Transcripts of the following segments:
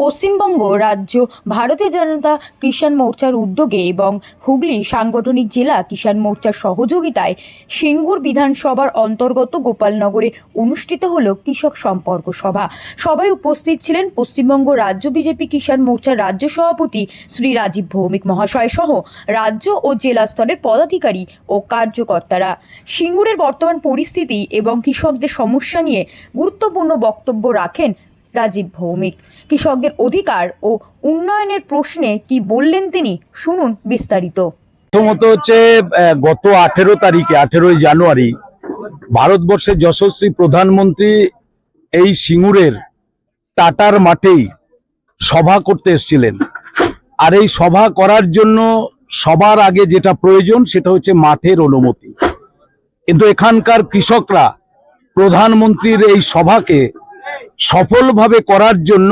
পশ্চিমবঙ্গ রাজ্য ভারতীয় জনতা কিষাণ মোর্চার উদ্যোগে এবং হুগলি সাংগঠনিক জেলা কিষাণ মোর্চার সহযোগিতায় সিঙ্গুর বিধানসভার অন্তর্গত গোপালনগরে অনুষ্ঠিত হল কৃষক সম্পর্ক সভা। সভায় উপস্থিত ছিলেন পশ্চিমবঙ্গ রাজ্য বিজেপি কিষাণ মোর্চার রাজ্য সভাপতি শ্রী রাজীব ভৌমিক মহাশয় সহ রাজ্য ও জেলা স্তরের পদাধিকারী ও কার্যকর্তারা। সিঙ্গুরের বর্তমান পরিস্থিতি এবং কৃষকদের সমস্যা নিয়ে গুরুত্বপূর্ণ বক্তব্য রাখেন রাজীব ভৌমিক। কৃষকদের অধিকার ও উন্নয়নের প্রশ্নে কি বললেন তিনি, শুনুন বিস্তারিত। প্রথমত হচ্ছে গত আঠেরো তারিখে, আঠেরোই জানুয়ারি, ভারতবর্ষের যশস্বী প্রধানমন্ত্রী এই সিঙ্গুরের টাটার মাঠেই সভা করতে এসেছিলেন। আর এই সভা করার জন্য সবার আগে যেটা প্রয়োজন, সেটা হচ্ছে মাঠের অনুমতি। কিন্তু এখানকার কৃষকরা প্রধানমন্ত্রীর এই সভাকে সফলভাবে করার জন্য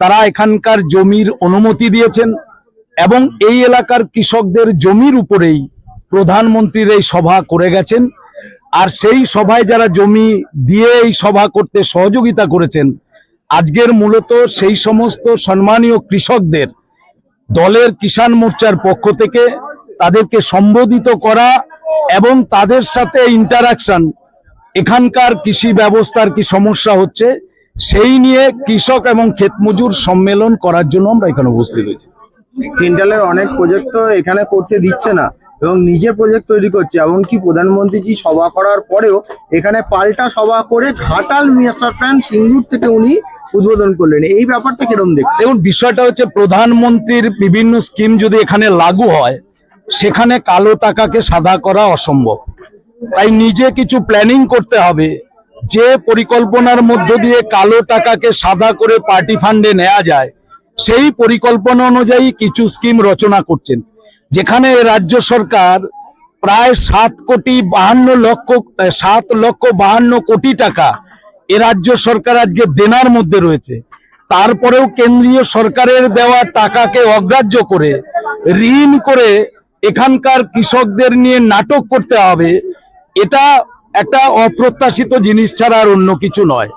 তারা এখানকার জমির অনুমতি দিয়েছেন এবং এই এলাকার কৃষকদের জমির উপরেই প্রধানমন্ত্রীর এই সভা করে গেছেন। আর সেই সভায় যারা জমি দিয়ে এই সভা করতে সহযোগিতা করেছেন, আজকের মূলত সেই সমস্ত সম্মানীয় কৃষকদের দলের কিষাণ মোর্চার পক্ষ থেকে তাদেরকে সম্বোধিত করা এবং তাদের সাথে ইন্টারাকশন এখানকার কৃষি ব্যবস্থার কি সমস্যা হচ্ছে সেই নিয়ে কৃষক এবং ক্ষেতমজুর সম্মেলন করার জন্য আমরা এখানে উপস্থিত হয়েছি। সেন্ট্রালের অনেক প্রজেক্ট তো এখানে করতে দিচ্ছে না এবং নিজে প্রজেক্ট তৈরি করছে। এমনকি প্রধানমন্ত্রীজি সভা করার পরেও এখানে পাল্টা সভা করে ঘাটাল মাস্টার প্ল্যান সিঙ্গুর থেকে উনি উদ্বোধন করলেন। এই ব্যাপারটা কিরম দেখছে দেখুন বিষয়টা হচ্ছে প্রধানমন্ত্রীর বিভিন্ন স্কিম যদি এখানে লাগু হয় সেখানে কালো টাকাকে সাদা করা অসম্ভব। তাই নিজে কিছু প্ল্যানিং করতে হবে যে পরিকল্পনার মধ্য দিয়ে কালো টাকাকে সাদা করে পার্টি ফান্ডে নেওয়া যায়, সেই পরিকল্পনা অনুযায়ী কিছু স্কিম রচনা করছেন, যেখানে রাজ্য সরকার প্রায় সাত কোটি বাহান্ন লক্ষ, সাত লক্ষ বাহান্ন কোটি টাকা এ রাজ্য সরকার আজকে দেনার মধ্যে রয়েছে। তারপরেও কেন্দ্রীয় সরকারের দেওয়া টাকাকে অগ্রাহ্য করে, ঋণ করে এখানকার কৃষকদের নিয়ে নাটক করতে হবে, এটা একটা অপ্রত্যাশিত জিনিস ছাড়া আর অন্য কিছু নয়।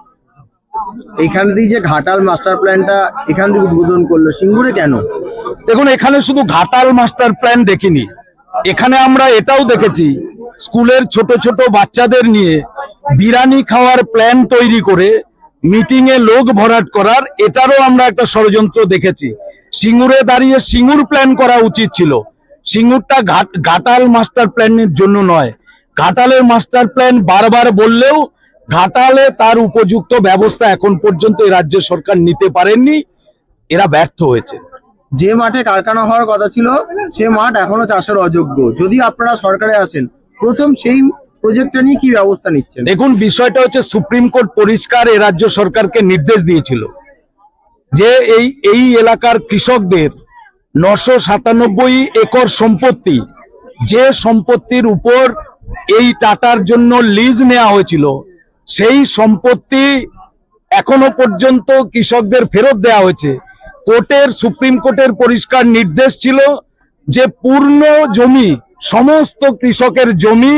এখান দিয়ে যে ঘাটাল মাস্টার প্ল্যানটা এখান থেকে উদ্বোধন করল সিঙ্গুরে কেন? দেখুন এখানে শুধু ঘাটাল মাস্টার প্ল্যান দেখিনি। এখানে আমরা এটাও দেখেছি স্কুলের ছোট ছোট বাচ্চাদের নিয়ে বিরিয়ানি খাওয়ার প্ল্যান তৈরি করে মিটিং এ লোক ভরাট করার এটারও আমরা একটা ষড়যন্ত্র দেখেছি। সিঙ্গুরে দাঁড়িয়ে সিঙ্গুর প্ল্যান করা উচিত ছিল। সিঙ্গুরটা ঘাটাল মাস্টার প্ল্যানের জন্য নয় ঘাটালের মাস্টার প্ল্যান বারবার বললেও ঘাটালে তার উপযুক্ত ব্যবস্থা এখন পর্যন্ত এই রাজ্য সরকার নিতে পারেননি। এরা ব্যর্থ হয়েছে। যে মাঠে কারখানা হওয়ার কথা ছিল সে মাঠ এখনও চাষের অযোগ্য। যদি আপনারা সরকারে আসেন প্রথম সেই প্রজেক্টটা নিয়ে কি ব্যবস্থা নিচ্ছেন? দেখুন বিষয়টা হচ্ছে সুপ্রিম কোর্ট পরিষ্কার এ রাজ্য সরকারকে নির্দেশ দিয়েছিল যে এই এই এলাকার কৃষকদের নশো সাতানব্বই একর সম্পত্তি যে সম্পত্তির উপর এই টাটার জন্য লিজ নেওয়া হয়েছিল। সেই সম্পত্তি এখনও পর্যন্ত কৃষকদের ফেরত দেওয়া হয়েছে। কোর্টের, সুপ্রিম কোর্টের পরিষ্কার নির্দেশ ছিল যে পূর্ণ জমি, সমস্ত কৃষকের জমি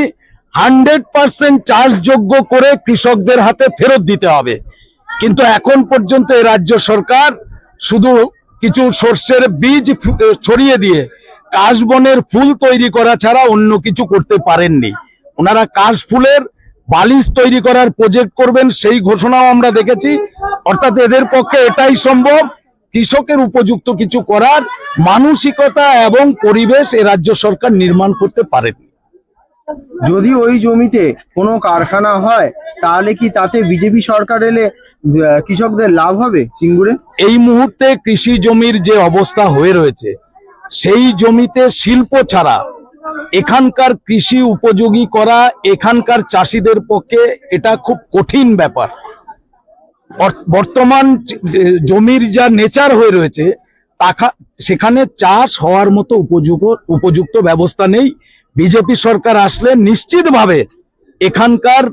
হান্ড্রেড পার্সেন্ট চাষযোগ্য করে কৃষকদের হাতে ফেরত দিতে হবে। কিন্তু এখন পর্যন্ত রাজ্য সরকার শুধু কিছু সর্ষের বীজ ছড়িয়ে দিয়ে কাশবনের ফুল তৈরি করা ছাড়া অন্য কিছু করতে পারেননি। ওনারা কাশ ফুলের বালিশ তৈরি করার প্রজেক্ট করবেন সেই ঘোষণাও আমরা দেখেছি। অর্থাৎ এদের পক্ষে এটাই সম্ভব কৃষকের উপযুক্ত কিছু করার মানসিকতা এবং পরিবেশ এ রাজ্য সরকার নির্মাণ করতে পারেনি যদি ওই জমিতে কোনো কারখানা হয় তাহলে কি তাতে বিজেপি সরকার এলে কৃষকদের লাভ হবে সিঙ্গুরে? এই মুহূর্তে কৃষি জমির যে অবস্থা হয়ে রয়েছে সেই জমিতে শিল্প ছাড়া এখানকার কৃষি উপযোগী করা এখানকার চাষিদের পক্ষে এটা খুব কঠিন ব্যাপার। বর্তমান যে- যে জমির যা নেচার হয়ে রয়েছে, তাখা- সেখানে চাষ হওয়ার মতো উপযুক্ত উপযুক্ত ব্যবস্থা নেই। বিজেপি সরকার আসলে নিশ্চিতভাবে এখানকার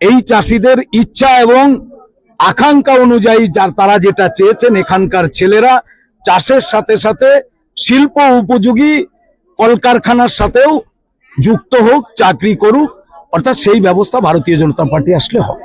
এই চাষিদের ইচ্ছা এবং আকাঙ্ক্ষা অনুযায়ী যার তারা যেটা চেয়েছেন এখানকার ছেলেরা, চাষের সাথে সাথে শিল্প উপযোগী কলকারখানার সাথেও যুক্ত হোক, চাকরি করুক, অর্থাৎ সেই ব্যবস্থা ভারতীয় জনতা পার্টি আসলে হবে।